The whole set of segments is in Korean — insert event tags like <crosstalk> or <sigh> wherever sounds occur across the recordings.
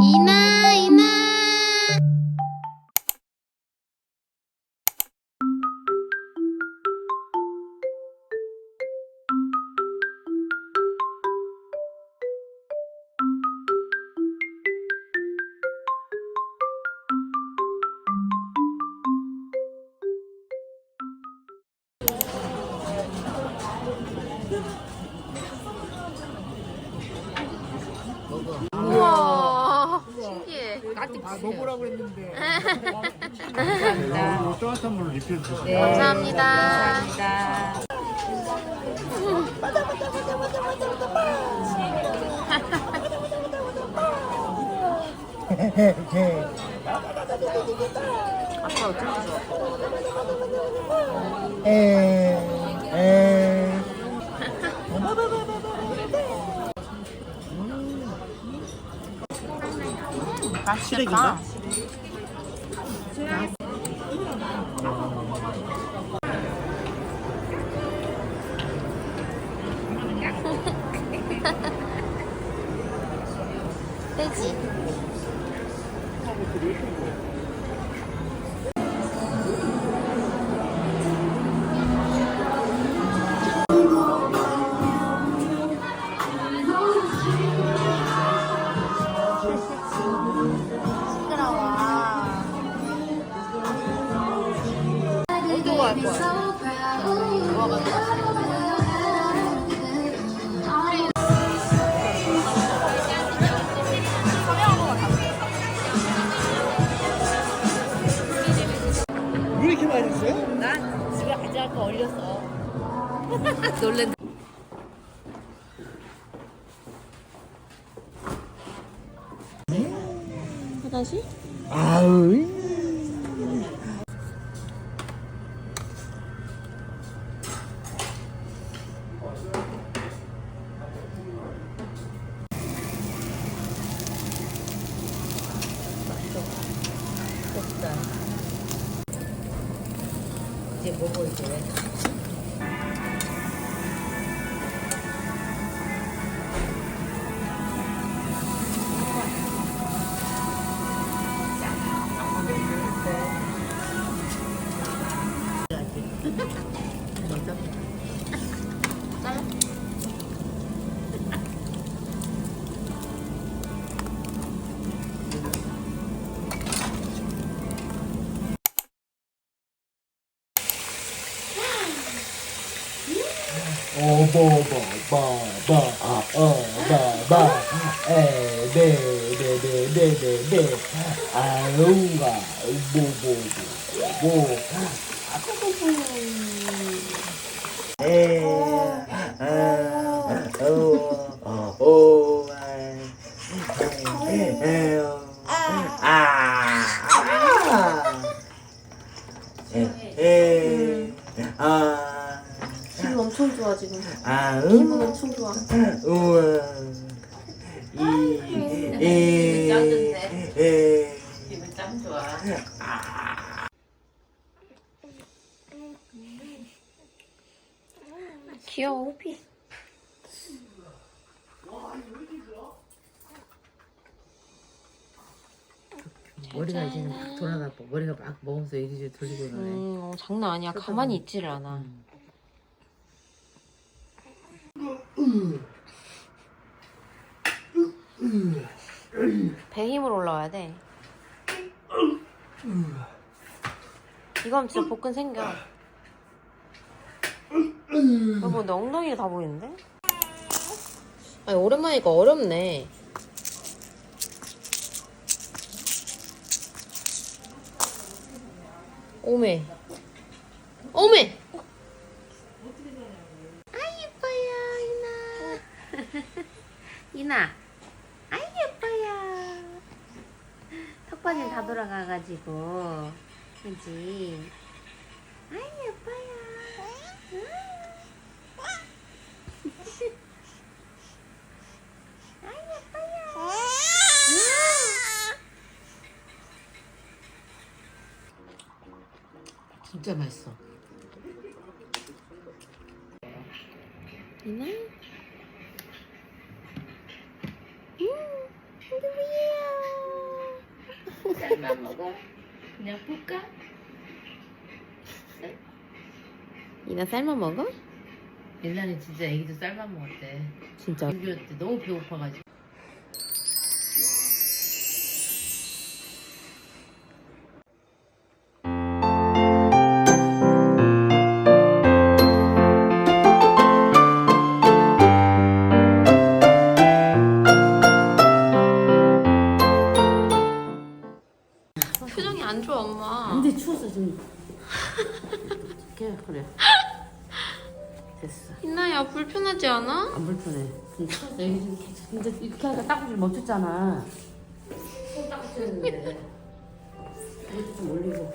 이나 이나 우와 신기해 아, 먹으라고 했는데. 감사합니다. 따뜻한 물로 리필해 주세요. 네. 감사합니다. 감사합니다. 아빠 어떻게 좋아 에, 에. 맛있겠다 <laughs> 돼지 다시? 아우. 이제 먹어 이제. 에네네네네네네 아우가 오보보보 아, 기분 엄청 좋아 지금 아, 기분 엄청 좋아 우와, 짱 좋네. 에, 기분 짱. 귀여워 호피 머리가 이제는 막 돌아가. 머리가 막 먹으면서 이리저리 돌리고 그러네. 음 어, 장난 아니야 가만히 있지를 않아 배 힘으로 올라와야 돼. 이거 하면 진짜 복근 생겨. 여보 내 엉덩이가 다 보이는데? 아니 오랜만이니까 어렵네. 오메. 오메 아 예뻐요 이나 이나 아 예뻐요 턱받이 다 돌아가가지고 그지 아 예뻐요 음. 아 예뻐요 진짜 맛있어. 이나 음, 누구예요? 쌀만 먹어. 그냥 볼까? 이나 쌀만 먹어? 옛날에 진짜 애기도 쌀만 먹었대. 진짜. 6.25때 너무 배고파가지고. 그래. <laughs> 됐어. 이나야 불편하지 않아? 안 불편해. 근데 이렇게 하니까 딱지를 멈췄잖아. 손 딱지였는데. 이것도 좀 올리고.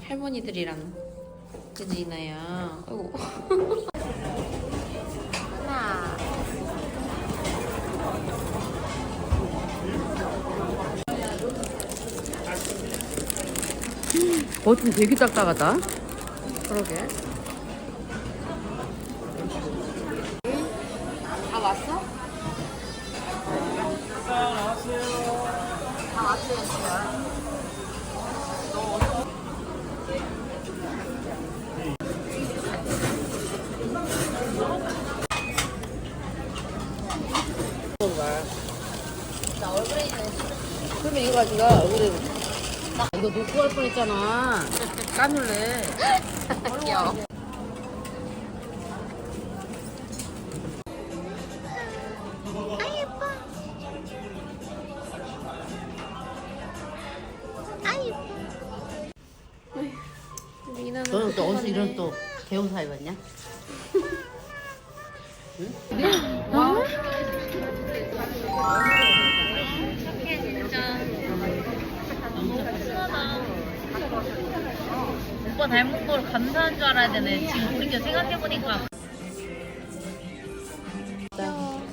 <laughs> 할머니들이랑 그지 이나야. 아이고. <laughs> 겉은 되게 딱딱하다. 그러게. 다 왔어? 다 왔어요, 지금. 그러면 이거 가지고 얼굴에 나 이거 놓고 갈 뻔했잖아. 까눌래. 귀여워. 아 예뻐. 아 예뻐. 너는 또 어디서. 이런 또 개운사 입었냐? 오빠 닮은 걸 감사한 줄 알아야 되네. 지금 우리가 생각해보니까.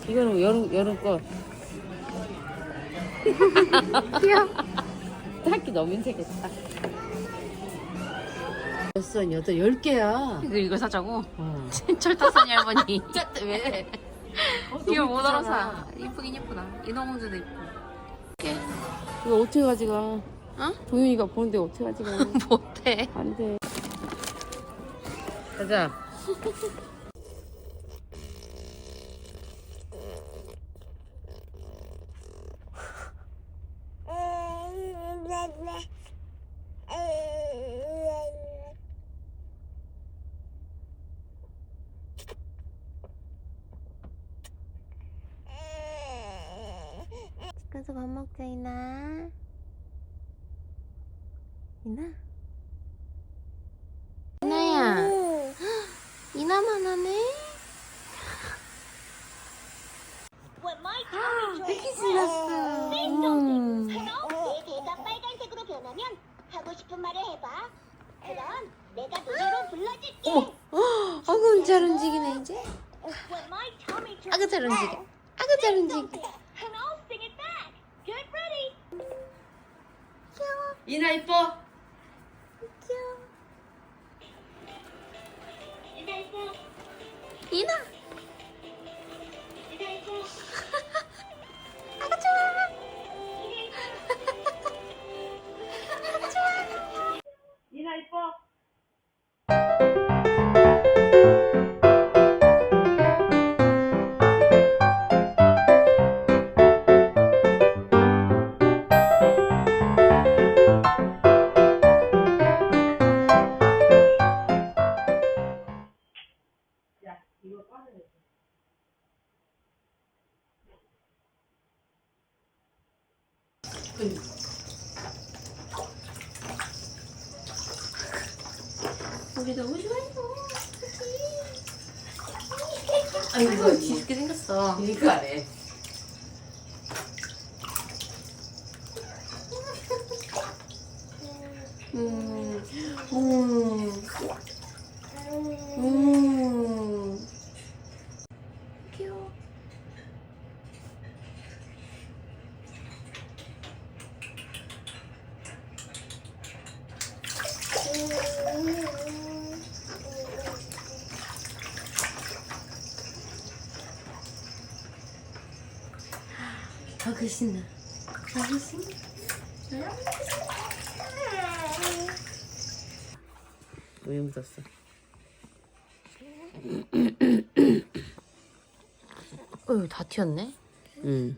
이거는 여름 여름 거. 귀여워. 딱히 너무 인색했다. 여섯 여덟 열 개야. 이거 이거 사자고? 어. 철타선이 할머니. <laughs> 짜 왜? 이걸 못 이쁘잖아. 알아 사. 이쁘긴 이쁘다. 인어공주도 이뻐. 이렇게. 이거 어떻게 가져가? 어? 도윤이가 보는데 어떻게 가져가? 못해. 안 돼. 가자. 가서 밥 먹자 이나. 이나. 이나야. 이나만 하네. 이렇게 신났어. 음. 그럼 내 배가 빨간색으로 변하면 하고 싶은 말을 해봐. 그럼 내가 노래로 불러줄게. 아구 잘 움직이네 이제. When my tummy turns 아구 잘 움직여. 아구 잘 움직여. and I'll sing it back. Get ready. 이나 이뻐. 이나. 아이고 이거 뒤집게 생겼어. 이거 안 해. 음, 음, 음. 귀여워. 아, 그 신나. 왜 묻었어? 어휴 다 튀었네. 응.